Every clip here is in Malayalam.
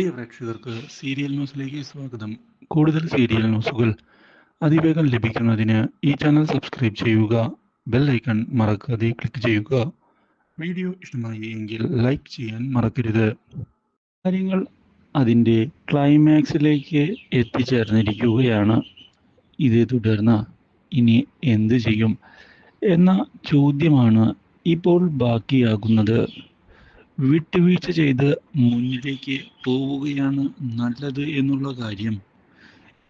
പ്രിയ പ്രേക്ഷകർക്ക് സീരിയൽ ന്യൂസിലേക്ക് സ്വാഗതം. കൂടുതൽ സീരിയൽ ന്യൂസുകൾ അതിവേഗം ലഭിക്കുന്നതിന് ഈ ചാനൽ സബ്സ്ക്രൈബ് ചെയ്യുക ബെൽ ഐക്കൺ മറക്കാതെ ക്ലിക്ക് ചെയ്യുക. വീഡിയോ ഇഷ്ടമായി എങ്കിൽ ലൈക്ക് ചെയ്യാൻ മറക്കരുത്. കാര്യങ്ങൾ അതിന്റെ ക്ലൈമാക്സിലേക്ക് എത്തിച്ചേർന്നിരിക്കുകയാണ്. ഇതേ തുടർന്ന് ഇനി എന്ത് ചെയ്യും എന്ന ചോദ്യമാണ് ഇപ്പോൾ ബാക്കിയാകുന്നത്. വിട്ടുവീഴ്ച ചെയ്ത് മുന്നിലേക്ക് പോവുകയാണ് നല്ലത് എന്നുള്ള കാര്യം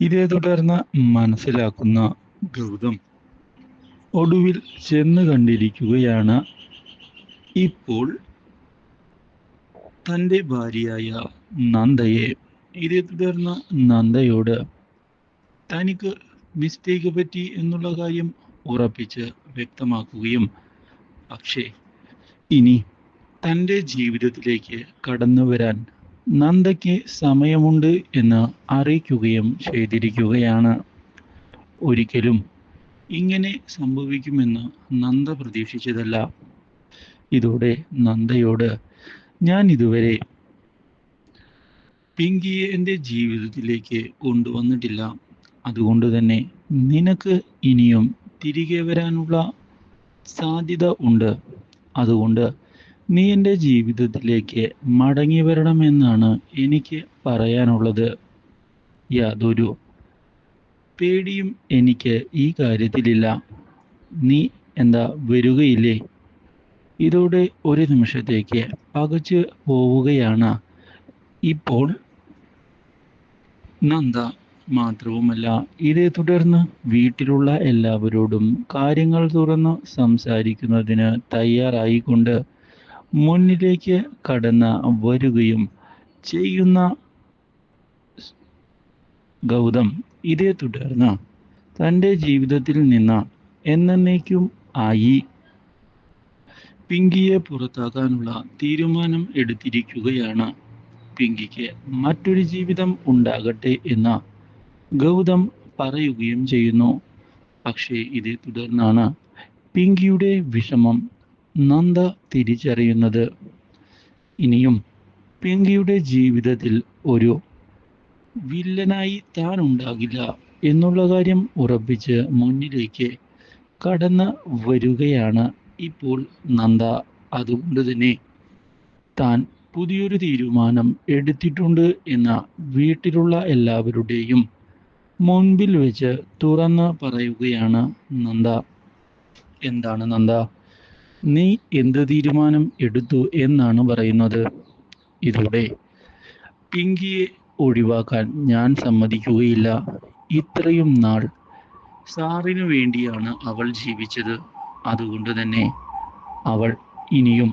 ഇതേ തുടർന്ന് മനസ്സിലാക്കുന്ന ഗൗതം. ഒടുവിൽ ചെന്ന് കണ്ടിരിക്കുകയാണ്. ഇപ്പോൾ തന്റെ ഭാര്യയായ നന്ദയെ ഇതേ തുടർന്ന് നന്ദയോട് തനിക്ക് മിസ്റ്റേക്ക് പറ്റി എന്നുള്ള കാര്യം ഉറപ്പിച്ച് വ്യക്തമാക്കുകയും പക്ഷേ ഇനി തന്റെ ജീവിതത്തിലേക്ക് കടന്നു വരാൻ നന്ദയ്ക്ക് സമയമുണ്ട് എന്ന് അറിയിക്കുകയും ചെയ്തിരിക്കുകയാണ്. ഒരിക്കലും ഇങ്ങനെ സംഭവിക്കുമെന്ന് നന്ദ പ്രതീക്ഷിച്ചതല്ല. ഇതോടെ നന്ദയോട് ഞാൻ ഇതുവരെ പിങ്കിയെ എന്റെ ജീവിതത്തിലേക്ക് കൊണ്ടുവന്നിട്ടില്ല. അതുകൊണ്ട് തന്നെ നിനക്ക് ഇനിയും തിരികെ വരാനുള്ള സാധ്യത ഉണ്ട്. അതുകൊണ്ട് നീ എന്റെ ജീവിതത്തിലേക്ക് മടങ്ങി വരണമെന്നാണ് എനിക്ക് പറയാനുള്ളത്. യാതൊരു പേടിയും എനിക്ക് ഈ കാര്യത്തിലില്ല. നീ എന്താ വരികയില്ലേ? ഇതോടെ ഒരു നിമിഷത്തേക്ക് പകച്ചു പോവുകയാണ്. ഇപ്പോൾ നന്ദ മാത്രവുമല്ല ഇതേ തുടർന്ന് വീട്ടിലുള്ള എല്ലാവരോടും കാര്യങ്ങൾ തുറന്ന് സംസാരിക്കുന്നതിന് തയ്യാറായിക്കൊണ്ട് മുന്നിലേക്ക് കടന്ന് വരികയും ചെയ്യുന്ന ഗൗതം ഇതേ തുടർന്ന് തന്റെ ജീവിതത്തിൽ നിന്ന് എന്നേക്കും ആയി. പിങ്കിയെ പുറത്താക്കാനുള്ള തീരുമാനം എടുത്തിരിക്കുകയാണ്. പിങ്കിക്ക് മറ്റൊരു ജീവിതം ഉണ്ടാകട്ടെ എന്ന് ഗൗതം പറയുകയും ചെയ്യുന്നു. പക്ഷേ ഇതേ തുടർന്നാണ് പിങ്കിയുടെ വിഷമം നന്ദ തിരിച്ചറിയുന്നത്. ഇനിയും പിങ്കിയുടെ ജീവിതത്തിൽ ഒരു വില്ലനായി താൻ ഉണ്ടാകില്ല എന്നുള്ള കാര്യം ഉറപ്പിച്ച് മുന്നിലേക്ക് കടന്ന് വരികയാണ് ഇപ്പോൾ നന്ദ. അതുകൊണ്ട് തന്നെ താൻ പുതിയൊരു തീരുമാനം എടുത്തിട്ടുണ്ട് എന്ന വീട്ടിലുള്ള എല്ലാവരുടെയും മുൻപിൽ വെച്ച് തുറന്ന് പറയുകയാണ് നന്ദ. എന്താണ് നന്ദ? നീ എന്ത് തീരുമാനം എടുത്തു എന്നാണ് പറയുന്നത്? ഇതോടെ പിങ്കിയെ ഒഴിവാക്കാൻ ഞാൻ സമ്മതിക്കുകയില്ല. ഇത്രയും നാൾ സാറിനു വേണ്ടിയാണ് അവൾ ജീവിച്ചത്. അതുകൊണ്ട് തന്നെ അവൾ ഇനിയും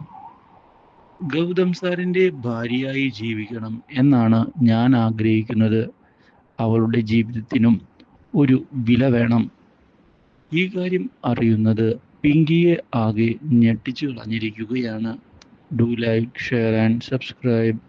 ഗൗതം സാറിന്റെ ഭാര്യയായി ജീവിക്കണം എന്നാണ് ഞാൻ ആഗ്രഹിക്കുന്നത്. അവളുടെ ജീവിതത്തിനും ഒരു വില വേണം. ഈ കാര്യം അറിയുന്നത് പിങ്കിയെ ആകെ ഞെട്ടിച്ചു കളഞ്ഞിരിക്കുകയാണ്. Do like share and subscribe